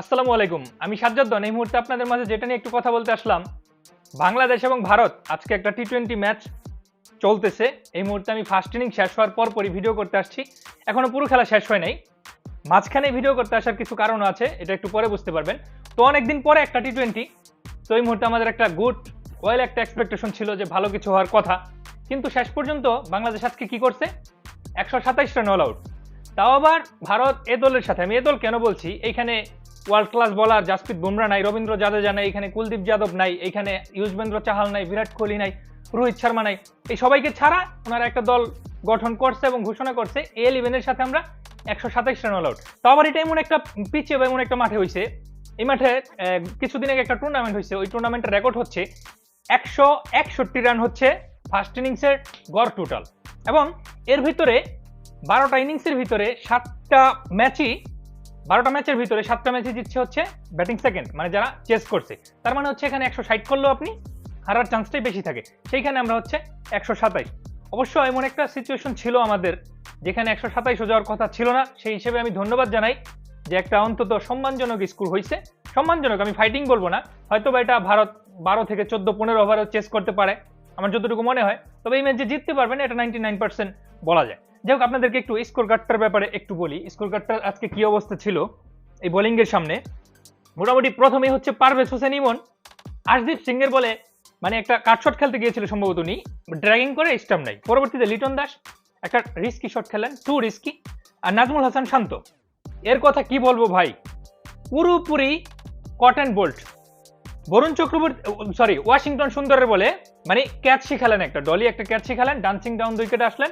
আসসালামু আলাইকুম। আমি সাজ্জাদ্দন এই মুহূর্তে আপনাদের মাঝে যেটা নিয়ে একটু কথা বলতে আসলাম, বাংলাদেশ এবং ভারত আজকে একটা টি টোয়েন্টি ম্যাচ চলতেছে। এই মুহূর্তে আমি ফার্স্ট ইনিং শেষ হওয়ার পর পরই ভিডিও করতে আসছি। এখনও পুরো খেলা শেষ হয় নাই। মাঝখানে ভিডিও করতে আসার কিছু কারণ আছে, এটা একটু পরে বুঝতে পারবেন। তো অনেকদিন পরে একটা টি টোয়েন্টি তো এই মুহূর্তে আমাদের একটা গুড ওয়েল একটা এক্সপেকটেশন ছিল যে ভালো কিছু হওয়ার কথা। কিন্তু শেষ পর্যন্ত বাংলাদেশ আজকে কি করছে? একশো সাতাইশ রান অল আউট তাও আবার ভারত এ দলের সাথে, আমি এ দল কেন বলছি? এইখানে ওয়ার্ল্ড ক্লাস বলার জাসপ্রীত বুমরা নাই রবীন্দ্র জাদেজা নাই, এখানে কুলদীপ যাদব নাই, এখানে ইউজবেন্দ্র চাহাল নাই, বিরাট কোহলি নাই রোহিত শর্মা নাই। এই সবাইকে ছাড়া ওনারা একটা দল গঠন করছে এবং ঘোষণা করছে এল ইভেনের সাথে আমরা একশো সাতাইশ রান অল আউট তাও আবার এটা এমন একটা পিচে বা এমন একটা মাঠে হয়েছে এই মাঠে কিছুদিন আগে একটা টুর্নামেন্ট হয়েছে ওই টুর্নামেন্টের রেকর্ড হচ্ছে একশো একষট্টি রান হচ্ছে ফার্স্ট ইনিংসের গড় টোটাল এবং এর ভিতরে বারোটা ইনিংসের ভিতরে সাতটা ম্যাচই বারোটা ম্যাচের ভিতরে সাতটা ম্যাচে জিতছে হচ্ছে ব্যাটিং সেকেন্ড মানে যারা চেস করছে। তার মানে হচ্ছে এখানে একশো ষাট করলেও আপনি হারার চান্সটাই বেশি থাকে। সেইখানে আমরা হচ্ছে একশো সাতাইশ। অবশ্য এমন একটা সিচুয়েশন ছিল আমাদের, যেখানে একশো সাতাইশও যাওয়ার কথা ছিল না। সেই হিসেবে আমি ধন্যবাদ জানাই যে একটা অন্তত সম্মানজনক স্কোর হয়েছে। সম্মানজনক, আমি ফাইটিং বলব না। হয়তো বা এটা ভারত বারো থেকে চোদ্দ পনেরো ওভারও চেস করতে পারে, আমার যতটুকু মনে হয়। তবে এই ম্যাচ যে জিততে পারবেন, এটা নাইনটি নাইন পার্সেন্ট বলা যায়। যাই হোক আপনাদেরকে একটু স্কোর কার্ডটার ব্যাপারে একটু বলি। স্কোর কার্ডটার আজকে কি অবস্থা ছিল? এই বোলিংয়ের সামনে মোটামুটি প্রথমেই হচ্ছে পারভেজ হোসেন ইমন। আশদীপ সিং এর বলে মানে একটা কাটশট খেলতে গিয়েছিল সম্ভবত উনি ড্র্যাগিং করে স্টাম্প নাই। পরবর্তীতে লিটন দাস একটা রিস্কি শট খেলেন টু রিস্কি আর নাজমুল হাসান শান্ত। এর কথা কি বলব ভাই? পুরোপুরি cotton bolt Varun Chakravarthy sorry Washington সুন্দরের বলে মানে ক্যাচ শিখালেন একটা ডলি একটা ক্যাচ শিখালেন ডান্সিং ডাউন উইকেটে আসলেন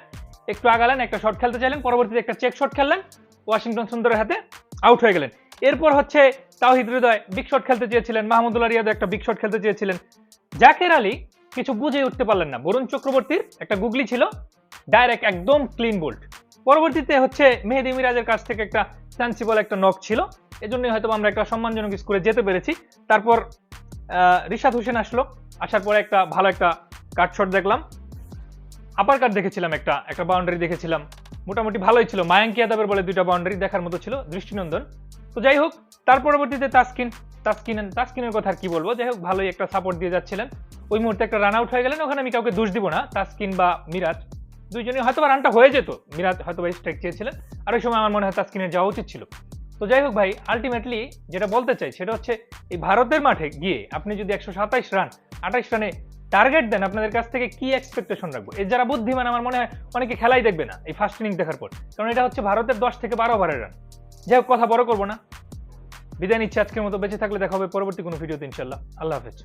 একটু আগালেন, একটা শট খেলতে চাইলেন, পরবর্তীতে একটা চেক শট খেললেন, ওয়াশিংটন সুন্দরের হাতে আউট হয়ে গেলেন। এরপর হচ্ছে তাওহিদ হৃদয় বিগ শট খেলতে চেয়েছিলেন, মাহমুদুল্লাহ রিয়াদ একটা বিগ শট খেলতে চেয়েছিলেন। জাকের আলী কিছু বুঝে উঠতে পারলেন না। বরুণ চক্রবর্তীর একটা গুগলি ছিল ডাইরেক্ট একদম ক্লিন বোল্ট পরবর্তীতে হচ্ছে মেহেদি মিরাজের কাছ থেকে একটা সেন্সিবল একটা নক ছিল। এজন্যই হয়তো আমরা একটা সম্মানজনক স্কোরে যেতে পেরেছি। তারপর রিশাদ হোসেন আসলো। আসার পরে একটা ভালো একটা কাট শট দেখলাম। আপার কাট দেখেছিলাম একটা একটা বাউন্ডারি দেখেছিলাম। মোটামুটি ভালোই ছিল। মায়াঙ্কি যাদবের বলে দুইটা বাউন্ডারি দেখার মতো ছিল, দৃষ্টিনন্দন। তো যাই হোক, তার পরবর্তীতে তাস্কিন, তাসকিন, তাস্কিনের কথা আর কি বলব? যাই হোক, ভালোই একটা সাপোর্ট দিয়ে যাচ্ছিলেন। ওই মুহূর্তে একটা রান আউট হয়ে গেলেন, ওখানে আমি কাউকে দোষ দিব না। তাসকিন বা মিরাজ, দুইজনই হয়তো রানটা হয়ে যেত। মিরাজ হয়তো বা স্ট্রাইক চেয়েছিলেন। আর ওই সময় আমার মনে হয় তাসকিনের যাওয়া উচিত ছিল। তো যাই হোক ভাই আলটিমেটলি যেটা বলতে চাই, সেটা হচ্ছে এই ভারতের মাঠে গিয়ে আপনি যদি একশো সাতাইশ রান আঠাইশ রানে টার্গেট দেন আপনাদের কাছ থেকে কি এক্সপেকটেশন রাখব? এর যারা বুদ্ধিমান, আমার মনে হয় অনেকে খেলাই দেখবে না এই ফার্স্ট ইনিং দেখার পর। কারণ এটা হচ্ছে ভারতের দশ থেকে বারো ওভারের রান যাই হোক, কথা বড় করব না। বিদায় নিচ্ছি আজকের মতো। বেঁচে থাকলে দেখা হবে পরবর্তী কোনো ভিডিওতে ইনশাল্লাহ আল্লাহ হাফেজ।